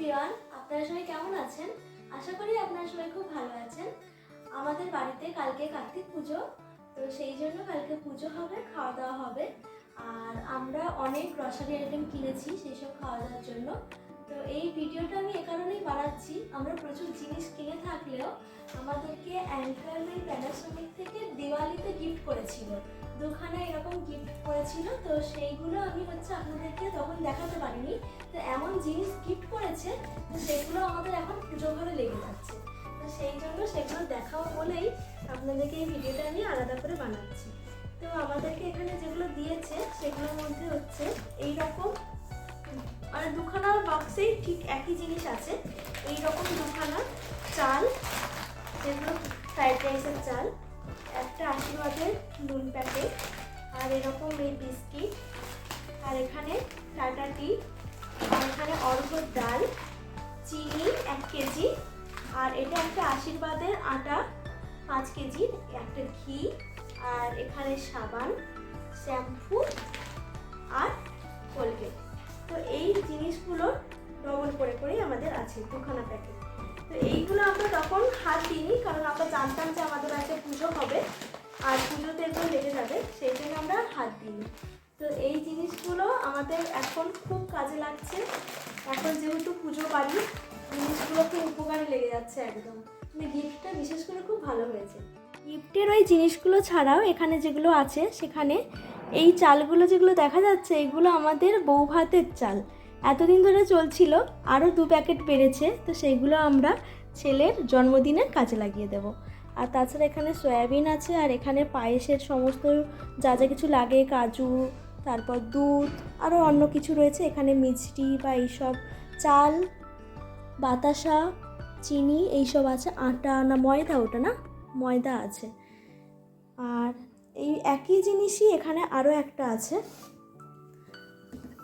Everyone আপনারা সবাই কেমন আছেন? আশা করি আপনারা সবাই খুব ভালো আছেন। আমাদের বাড়িতে কালকে কার্তিক পুজো, তো সেই জন্য কালকে পুজো হবে, খাওয়া দাওয়া হবে। আর আমরা অনেক গ্রসারি আইটেম কিনেছি, সেই সব খাওয়া দাওয়ার জন্য। তো এই ভিডিওটা আমি এ কারণেই বানাচ্ছি। আমরা প্রচুর জিনিস কিনে থাকলেও আমাদেরকে অ্যাঙ্কারমেন্ট প্যানাসোনিক থেকে দিওয়ালিতে গিফট করেছিল। দুখানা এরকম গিফট করেছিল, তো সেইগুলো আমি হচ্ছে আপনাদেরকে তখন দেখাতে পারিনি। তো এমন জিনিস গিফট করেছে, তো সেগুলো আমাদের এখন পুজো ঘরে লেগে যাচ্ছে তো সেই জন্য সেগুলো দেখাও বলেই আপনাদেরকে এই ভিডিওটা আমি আলাদা করে বানাচ্ছি। তো আমাদেরকে এখানে যেগুলো দিয়েছে, সেগুলোর মধ্যে হচ্ছে এই রকম মানে দুখানা বক্সেই ঠিক একই জিনিস আছে। এই রকম দুখানা চাল, যেগুলো ফ্রাইড রাইসের চাল, একটা আশীর্বাদের নুন প্যাকেট আর এরকম এই বিস্কিট আর এখানে টাটা টি, আর এখানে অর্ঘ্যর ডাল, চিনি এক কেজি, আর এটা একটা আশীর্বাদের আটা পাঁচ কেজি, একটা ঘি, আর এখানে সাবান, শ্যাম্পু, আর কোলগেট। তো এই জিনিসগুলো ডবল করে করেই আমাদের আছে দুখানা প্যাকেট তো এইগুলো আমরা তখন হাত দিইনি, কারণ আমরা জানতাম যে আমাদের আজকে পুজো হবে, আর পুজোতে এগুলো লেগে যাবে, সেই জন্য আমরা হাত দিইনি। তো এই জিনিসগুলো আমাদের এখন খুব কাজে লাগছে। এখন যেহেতু পুজো বাড়ি, জিনিসগুলো খুব উপকারে লেগে যাচ্ছে একদম। মানে গিফটটা বিশেষ করে খুব ভালো হয়েছে। গিফটের ওই জিনিসগুলো ছাড়াও এখানে যেগুলো আছে, সেখানে এই চালগুলো যেগুলো দেখা যাচ্ছে, এগুলো আমাদের বউ ভাতের চাল। এতদিন ধরে চলছিল আরও দু প্যাকেট বেড়েছে, তো সেইগুলো আমরা ছেলের জন্মদিনে কাজে লাগিয়ে দেব। আর তাছাড়া এখানে সয়াবিন আছে, আর এখানে পায়েসের সমস্ত যা যা কিছু লাগে, কাজু, তারপর দুধ আরও অন্য কিছু রয়েছে। এখানে মিষ্টি বা এইসব চাল, বাতাসা, চিনি, এইসব আছে। আটা না ময়দা, ওটা না? ময়দা আছে। আর এই একই জিনিসই এখানে আরও একটা আছে।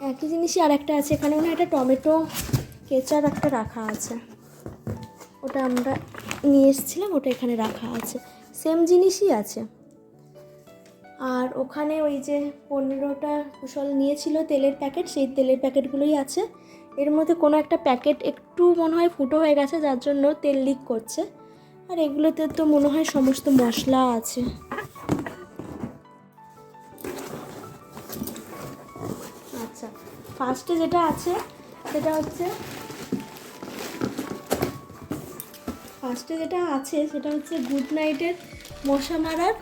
একই জিনিসই আর একটা আছে। এখানে মনে একটা টমেটো, কেচাপ একটা রাখা আছে। ওটা আমরা নিয়ে এসেছিলাম, ওটা এখানে রাখা আছে। সেম জিনিসই আছে। আর ওখানে ওই যে পনেরোটা কুশল নিয়েছিল তেলের প্যাকেট, সেই তেলের প্যাকেটগুলোই আছে। এর মধ্যে কোনো একটা প্যাকেট একটু মনে হয় ফুটো হয়ে গেছে, যার জন্য তেল লিক করছে। আর এগুলোতে তো মনে হয় সমস্ত মশলা আছে। আচ্ছা ফার্স্টে যেটা আছে, সেটা হচ্ছে ফার্স্টে যেটা আছে, সেটা হচ্ছে গুড নাইটের মশা মারার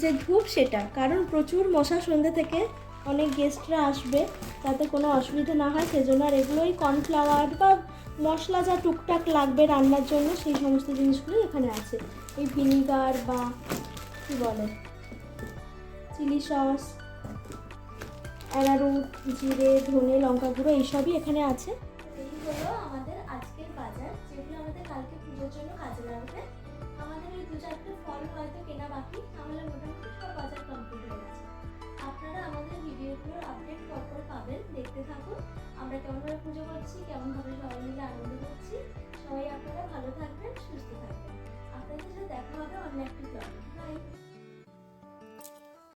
যে ধূপ সেটা। কারণ প্রচুর মশা সন্ধ্যে থেকে অনেক গেস্টরা আসবে যাতে কোনো অসুবিধা না হয়, সেজন্য আর এগুলোই কর্নফ্লাওয়ার বা মশলা যা টুকটাক লাগবে রান্নার জন্য, সেই সমস্ত জিনিসগুলোই এখানে আছে। এই ভিনিগার বা কী বলে? চিলি সস অ্যারারুট জিরে, ধনে, লঙ্কা গুঁড়ো, এইসবই এখানে আছে। এই হলো আমাদের আজকের বাজার, যেগুলো আমাদের কালকে পুজোর জন্য কাজে লাগবে। আমাদের ওই দু চারটে ফল হয়তো কেনা বাকি, তাহলে মোটামুটি সব বাজার কমপ্লিট হয়ে গেছে। দেখতে থাকুন। আমরা কেমনভাবে পুজো করছি কেমনভাবে সবাই মিলে আনন্দ করছি, সবাই আপনারা ভালো থাকবেন, সুস্থ থাকবেন। আপনাদের সাথে দেখা হবে অন্য একটি ব্লগে বাই